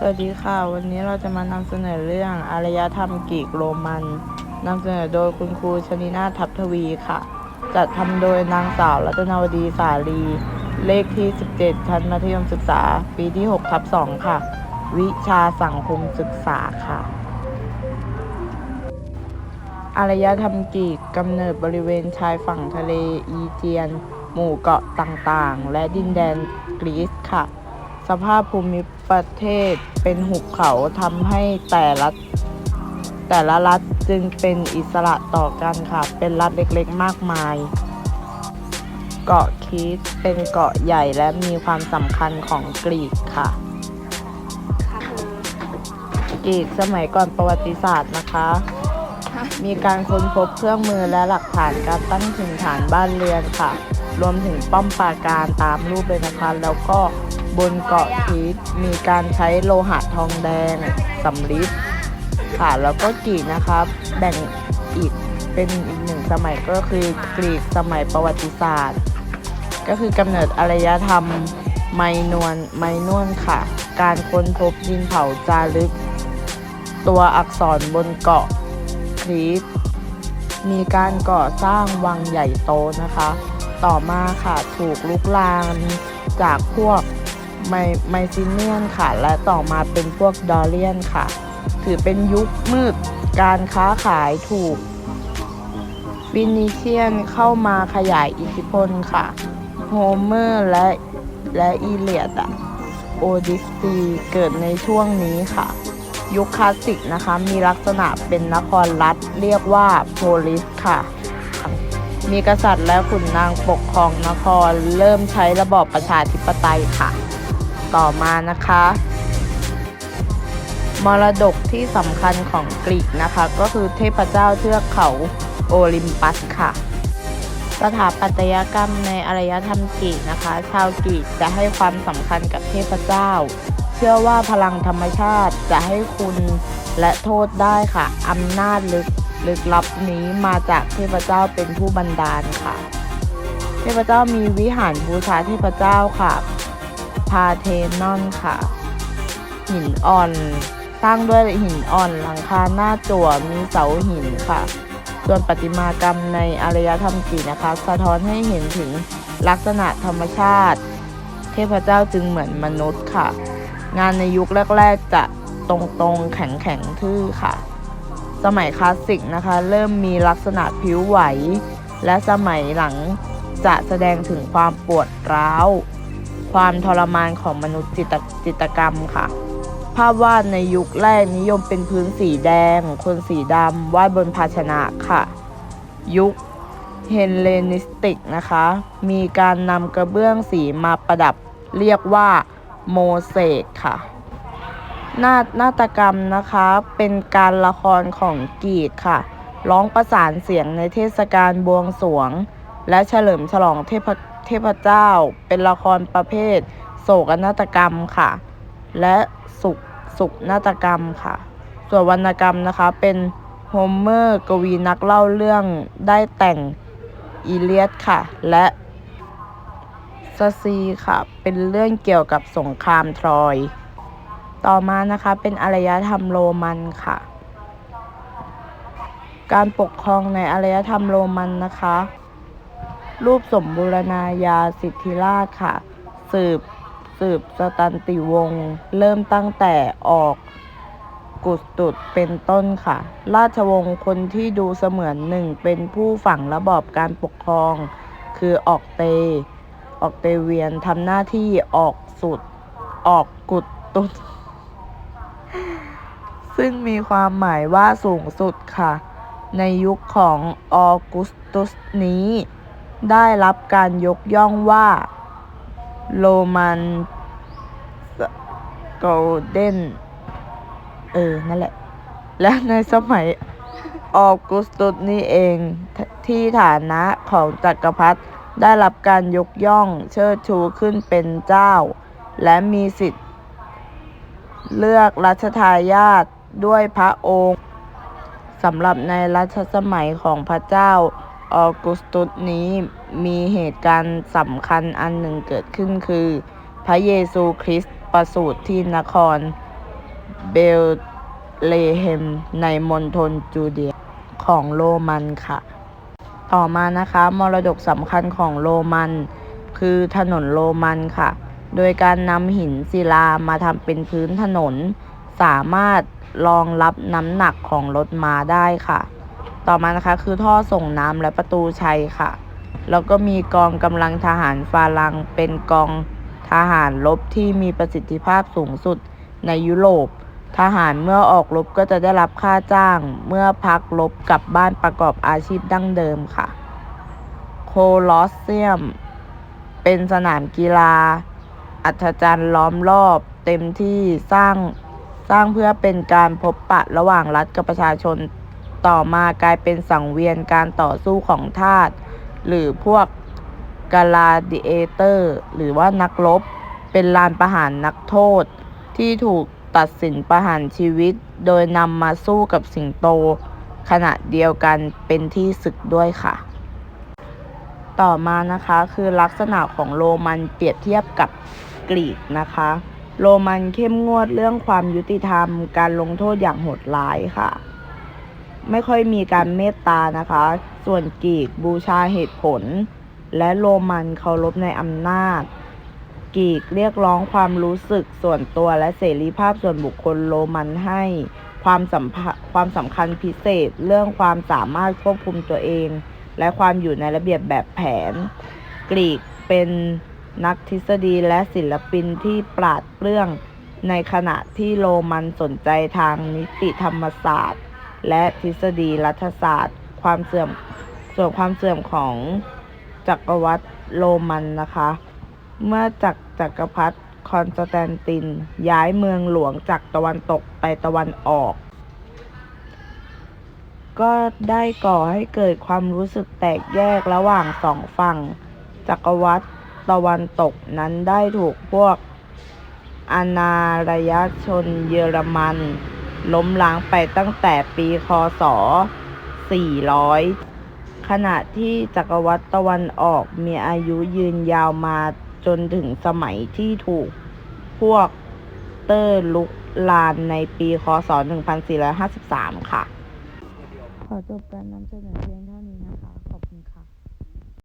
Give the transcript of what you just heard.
สวัสดีค่ะ วันนี้เราจะมานำเสนอเรื่องอารยธรรมกรีกโรมันนำเสนอโดยคุณครูชนินาทัพทวีค่ะ จัดทำโดยนางสาวรัตนวดีสาลี เลขที่ 17 ชั้นมัธยมศึกษา ปีที่ 6 ทับ 2 ค่ะ วิชาสังคมศึกษาค่ะ อารยธรรมกรีกกำเนิดบริเวณชายฝั่งทะเลอีเจียน หมู่เกาะต่างๆ และดินแดนกรีซค่ะ สภาพภูมิประเทศเป็นหุบเขาทำให้แต่ละแต่ละรัฐจึงเป็นอิสระต่อกันค่ะ เป็นรัฐเล็กๆมากมาย เกาะคีตเป็นเกาะใหญ่และมีความสำคัญของกรีกค่ะ กรีกสมัยก่อนประวัติศาสตร์นะคะ มีการค้นพบเครื่องมือและหลักฐานการตั้งถิ่นฐานบ้านเรือนค่ะ รวมถึงป้อมปราการตามรูปเลยนะคะ แล้วก็ บนเกาะคีตมีการใช้โลหะทองแดงสำริดค่ะแล้วก็กรีนะคะแบ่งอีกเป็นอีกหนึ่งสมัยก็คือกรีกสมัยประวัติศาสตร์ ก็คือกำเนิดอารยธรรมไมนวนไมนวนค่ะ การค้นพบดินเผาจารึก ตัวอักษรบนเกาะครีตมีการก่อสร้างวังใหญ่โตนะคะ ต่อมาค่ะถูกลุกลามจากพวก ไมไมซิเนียนค่ะ และต่อมาเป็นพวกดอเรียนค่ะ ถือเป็นยุคมืดการค้าขายถูกฟินิเชียนเข้ามาขยายอิทธิพลค่ะ โฮเมอร์และและอีเลียดอะโอดิสซีเกิดในช่วงนี้ค่ะ ยุคคลาสสิกนะคะ มีลักษณะเป็นนครรัฐเรียกว่าโพลิสค่ะ มีกษัตริย์และขุนนางปกครองนคร เริ่มใช้ระบอบประชาธิปไตยค่ะ ต่อมานะคะ มรดกที่สำคัญของกรีกนะคะ ก็คือเทพเจ้าเทือกเขาโอลิมปัสค่ะ สถาปัตยกรรมในอารยธรรมกรีกนะคะ ชาวกรีกจะให้ความสำคัญกับเทพเจ้า เชื่อว่าพลังธรรมชาติจะให้คุณและโทษได้ค่ะอำนาจลึกลึกลับนี้มาจากเทพเจ้าเป็นผู้บันดาลค่ะ เทพเจ้ามีวิหารบูชาเทพเจ้าค่ะ พาเทนอนค่ะ หินอ่อนสร้างด้วยหินอ่อนหลังคาหน้าจั่วมีเสาหินค่ะ ส่วนประติมากรรมในอารยธรรมกรีกนะคะ สะท้อนให้เห็นถึงลักษณะธรรมชาติ เทพเจ้าจึงเหมือนมนุษย์ค่ะ งานในยุคแรก ๆ จะตรงๆแข็งๆทื่อค่ะ สมัยคลาสสิกนะคะ เริ่มมีลักษณะผิวไหว และสมัยหลังจะแสดงถึงความปวดร้าว ความทรมานของมนุษย์จิตจิตกรรมค่ะ ภาพวาดในยุคแรกนิยมเป็นพื้นสีแดง คนสีดำวาดบนภาชนะค่ะ ยุคเฮเลนิสติกนะคะ มีการนำกระเบื้องสีมาประดับเรียกว่าโมเสกค่ะนาฏนาฏกรรมนะคะเป็นการละครของกรีกค่ะ ร้องประสานเสียงในเทศกาลบวงสรวง และเฉลิมฉลองเทพ เทพเจ้า เป็นละครประเภท โศกนาฏกรรมค่ะ และสุขสุขนาฏกรรมค่ะ ส่วนวรรณกรรมนะคะเป็นโฮเมอร์กวีนักเล่าเรื่องได้แต่งอีเลียดค่ะ และซาซีค่ะ เป็นเรื่องเกี่ยวกับสงครามทรอย ต่อมานะคะเป็นอารยธรรมโรมันค่ะ การปกครองในอารยธรรมโรมันนะคะ รูปสมบูรณาญาสิทธิราชค่ะ สืบสืบสตันติวงศ์เริ่มตั้งแต่ออกกุสตุสเป็นต้นค่ะ ราชวงศ์คนที่ดูเสมือนหนึ่งเป็นผู้ฝังระบอบการปกครอง คือออกเต ออกเตเวียนทำหน้าที่ออกสุด ออกกุดตุสซึ่งมีความหมายว่าสูงสุดค่ะ ในยุคของออกุสตุสนี้ ได้รับการยกย่องว่าโรมันโกลเด้นเออ นั่นแหละ และในสมัยออกุสตุสนี้เองทที่ฐานะของจักรพรรดิได้รับการยกย่องเชิดชูขึ้นเป็นเจ้า และมีสิทธิ์ เลือกรัชทายาทด้วยพระองค์สำหรับในรัชสมัยของพระเจ้า ออกุสตุสนี้มีเหตุการณ์สำคัญอันหนึ่งเกิดขึ้นคือ พระเยซูคริสต์ประสูติที่นครเบลเลเฮมในมณฑลจูเดียของโรมันค่ะ ต่อมานะคะมรดกสำคัญของโรมัน คือถนนโรมันค่ะ โดยการนำหินศิลามาทำเป็นพื้นถนน สามารถรองรับน้ำหนักของรถม้าได้ค่ะ ต่อมานะคะคือท่อส่งน้ำและประตูชัยค่ะ แล้วก็มีกองกำลังทหารฟาลังเป็นกองทหารรบที่มีประสิทธิภาพสูงสุดในยุโรป ทหารเมื่อออกรบก็จะได้รับค่าจ้าง เมื่อพักรบกลับบ้านประกอบอาชีพดั้งเดิมค่ะ โคลอสเซียม เป็นสนามกีฬา อัศจรรย์ล้อมรอบเต็มที่สร้างสร้างเพื่อเป็นการพบปะระหว่างรัฐกับประชาชน ต่อมากลายเป็นสังเวียนการต่อสู้ของทาสหรือพวกกาลาดิเอเตอร์ หรือว่านักรบ เป็นลานประหารนักโทษ ที่ถูกตัดสินประหารชีวิต โดยนำมาสู้กับสิงโต ขณะเดียวกันเป็นที่ศึกด้วยค่ะ ต่อมานะคะคือลักษณะของโรมันเปรียบเทียบกับกรีกนะคะ โรมันเข้มงวดเรื่องความยุติธรรม การลงโทษอย่างโหดร้ายค่ะ ไม่ค่อยมีการเมตตานะคะ ส่วนกรีกบูชาเหตุผล และโรมันเคารพในอำนาจกรีกเรียกร้องความรู้สึกส่วนตัวและเสรีภาพส่วนบุคคลโรมันให้ความสัมภาความสำคัญพิเศษเรื่องความสามารถควบคุมตัวเอง และความอยู่ในระเบียบแบบแผน กรีกเป็นนักทฤษฎีและศิลปินที่ปราดเปรื่องในขณะที่โรมันสนใจทางนิติธรรมศาสตร์ และทฤษฎีรัฐศาสตร์ ความเสื่อมส่วนความเสื่อมของจักรวรรดิโรมันนะคะ เมื่อจักรจักรพรรดิคอนสแตนติน ย้ายเมืองหลวงจากตะวันตกไปตะวันออก ก็ได้ก่อให้เกิดความรู้สึกแตกแยกระหว่างสองฝั่ง จักรวรรดิตะวันตกนั้นได้ถูกพวกอานารยชนเยอรมัน ล้มล้างไปตั้งแต่ปีคศ 400 ขณะที่จักรวรรดิตะวันออกมีอายุยืนยาวมาจนถึงสมัยที่ถูกพวกเตอร์ลุกลานในปีคศ 1453 ค่ะ ขอจบการนำเสนอเพียง